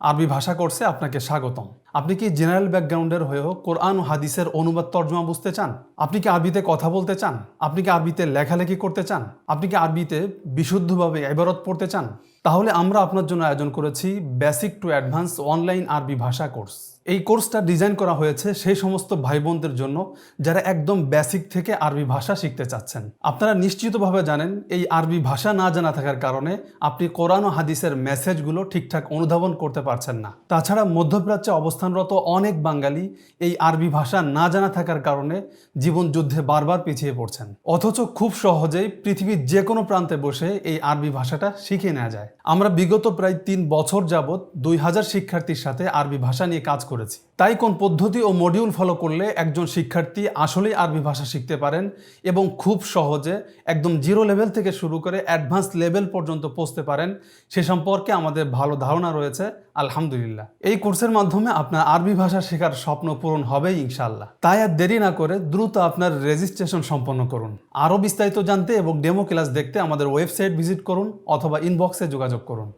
আরবি ভাষা কোর্সে আপনাকে স্বাগতম। আপনি কি জেনারেল ব্যাকগ্রাউন্ডের হয়েও কোরআন হাদিসের অনুবাদ তর্জমা বুঝতে চান? আপনি কি আরবিতে কথা বলতে চান? আপনি কি আরবিতে লেখালেখি করতে চান? আপনি কি আরবিতে বিশুদ্ধভাবে এবারত পড়তে চান? তাহলে আমরা আপনার জন্য আয়োজন করেছি বেসিক টু অ্যাডভান্স অনলাইন আরবি ভাষা কোর্স। এই কোর্সটা ডিজাইন করা হয়েছে সেই সমস্ত ভাই বোনদের জন্য যারা একদম বেসিক থেকে আরবি ভাষা শিখতে চাচ্ছেন। আপনারা নিশ্চিতভাবে জানেন, এই আরবি ভাষা না জানা থাকার কারণে আপনি কোরআন ও হাদিসের মেসেজগুলো ঠিকঠাক অনুধাবন করতে পারছেন না। তাছাড়া মধ্যপ্রাচ্যে অবস্থানরত অনেক বাঙালি এই আরবি ভাষা না জানা থাকার কারণে জীবন যুদ্ধে বারবার পিছিয়ে পড়ছেন। অথচ খুব সহজেই পৃথিবীর যে কোনো প্রান্তে বসে এই আরবি ভাষাটা শিখে নেওয়া যায়। আমরা বিগত প্রায় তিন বছর যাবৎ দুই হাজার শিক্ষার্থীর সাথে আরবি ভাষা নিয়ে কাজ করেছি। তাই কোন পদ্ধতি ও মডিউল ফলো করলে একজন শিক্ষার্থী আসলেই আরবি ভাষা শিখতে পারেন এবং খুব সহজে একদম জিরো লেভেল থেকে শুরু করে অ্যাডভান্স লেভেল পর্যন্ত পৌঁছতে পারেন, সে সম্পর্কে আমাদের ভালো ধারণা রয়েছে, আলহামদুলিল্লাহ। এই কোর্সের মাধ্যমে আপনার আরবি ভাষা শেখার স্বপ্ন পূরণ হবে ইনশাল্লাহ তাই আর দেরি না করে দ্রুত আপনার রেজিস্ট্রেশন সম্পন্ন করুন। আরও বিস্তারিত জানতে এবং ডেমো ক্লাস দেখতে আমাদের ওয়েবসাইট ভিজিট করুন অথবা ইনবক্সে যোগাযোগ করুন।